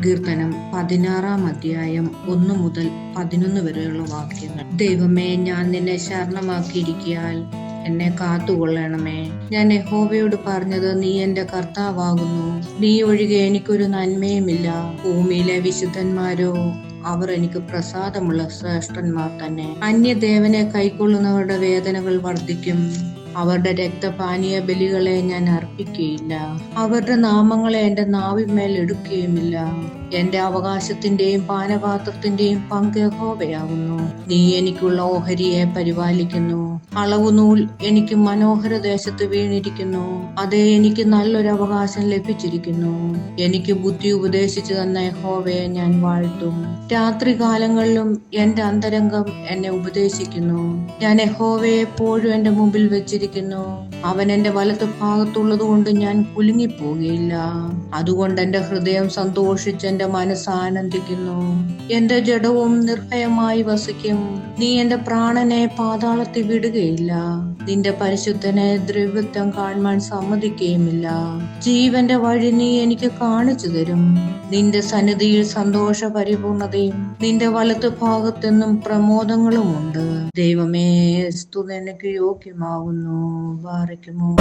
സങ്കീർത്തനം പതിനാറാം അധ്യായം ഒന്നു മുതൽ പതിനൊന്ന് വരെയുള്ള വാക്യങ്ങൾ. ദൈവമേ ഞാൻ നിന്നെ ശരണമാക്കിയിരിക്കാൽ എന്നെ കാത്തുകൊള്ളണമേ. ഞാൻ യഹോവയോട് പറഞ്ഞത് നീ എന്റെ കർത്താവാകുന്നു. നീ ഒഴികെ എനിക്കൊരു നന്മയുമില്ല. ഭൂമിയിലെ വിശുദ്ധന്മാരോ അവർ എനിക്ക് പ്രസാദമുള്ള ശ്രേഷ്ഠന്മാർ തന്നെ. അന്യദേവനെ കൈക്കൊള്ളുന്നവരുടെ വേദനകൾ വർദ്ധിക്കും. അവരുടെ രക്തപാനീയ ബലികളെ ഞാൻ അർപ്പിക്കുകയില്ല. അവരുടെ നാമങ്ങളെ എന്റെ നാവിന്മേൽ എടുക്കുകയുമില്ല. എന്റെ അവകാശത്തിന്റെയും പാനപാത്രത്തിന്റെയും പങ്ക് ഹോവയാകുന്നു നീ എനിക്കുള്ള ഓഹരിയെ പരിപാലിക്കുന്നു. അളവുനൂൽ എനിക്ക് മനോഹര ദേശത്ത് വീണിരിക്കുന്നു. അതേ എനിക്ക് നല്ലൊരു അവകാശം ലഭിച്ചിരിക്കുന്നു. എനിക്ക് ബുദ്ധി ഉപദേശിച്ചു തന്ന ഹോവയെ ഞാൻ വാഴ്ത്തും. രാത്രി കാലങ്ങളിലും എന്റെ അന്തരംഗം എന്നെ ഉപദേശിക്കുന്നു. ഞാൻ യഹോവയെ എപ്പോഴും എന്റെ മുമ്പിൽ വെച്ചിരിക്കുന്നു. അവൻ എന്റെ വലത്ത് ഭാഗത്തുള്ളത് കൊണ്ട് ഞാൻ കുലുങ്ങിപ്പോകുകയില്ല അതുകൊണ്ട് എന്റെ ഹൃദയം സന്തോഷിച്ച് എന്റെ മനസ്സ് ആനന്ദിക്കുന്നു. എന്റെ ജഡവും നിർഭയമായി വസിക്കും. നീ എന്റെ പ്രാണനെ പാതാളത്തിൽ വിടുകയില്ല. നിന്റെ പരിശുദ്ധനെ ദ്രവ്യത്വം കാണുവാൻ സമ്മതിക്കുകയുമില്ല. ജീവന്റെ വഴി നീ എനിക്ക് കാണിച്ചു തരും. നിന്റെ സന്നിധിയിൽ സന്തോഷ പരിപൂർണതയും നിന്റെ വലത്ത് ഭാഗത്തെന്നും പ്രമോദങ്ങളുമുണ്ട്. ദൈവമേ സ്തുതി എനിക്ക് യോഗ്യമാകുന്നു. ബാറയ്ക്കുമോ